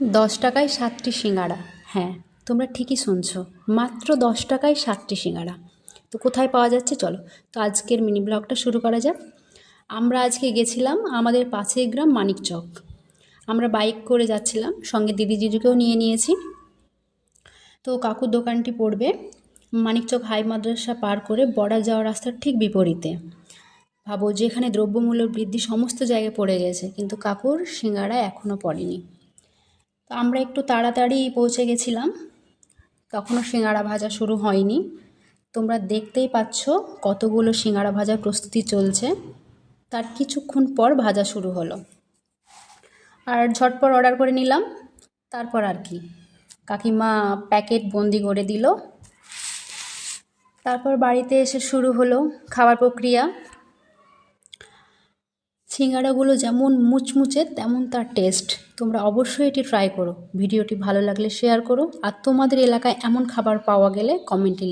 দশ টাকায় সাতটি সিঙ্গাড়া হ্যাঁ তোমরা ঠিকই শুনছো। মাত্র দশ টাকায় সাতটি সিঙ্গাড়া তো কোথায় পাওয়া যাচ্ছে? চলো, তো আজকের মিনি ব্লগটা শুরু করা যাক। আমরা আজকে গেছিলাম আমাদের পাশের গ্রাম মানিকচক আমরা বাইক করে যাচ্ছিলাম, সঙ্গে দিদি জিজুকেও নিয়ে নিয়েছি। তো কাকুর দোকানটি পড়বে মানিকচক হাই মাদ্রাসা পার করে বর্ডার যাওয়ার রাস্তার ঠিক বিপরীতে। ভাবো, যেখানে দ্রব্যমূল্য বৃদ্ধি সমস্ত জায়গায় পড়ে গেছে, কিন্তু কাকুর সিঙ্গারা এখনও পড়েনি। তো আমরা একটু তাড়াতাড়ি পৌঁছে গেছিলাম। তখনও সিঙ্গারা ভাজা শুরু হয়নি। তোমরা দেখতেই পাচ্ছ কতগুলো সিঙ্গারা ভাজার প্রস্তুতি চলছে। তার কিছুক্ষণ পর ভাজা শুরু হলো। আর ঝটপট অর্ডার করে নিলাম। তারপর আর কি। কাকিমা প্যাকেট বন্দি করে দিল। তারপর বাড়িতে এসে শুরু হলো খাবার প্রক্রিয়া। সিঙ্গারাগুলো যেমন মুচমুচে, তেমন তার টেস্ট তোমরা অবশ্যই এটি ট্রাই করো। ভিডিওটি ভালো লাগলে শেয়ার করো। আর তোমাদের এলাকায় এমন খাবার পাওয়া গেলে কমেন্টে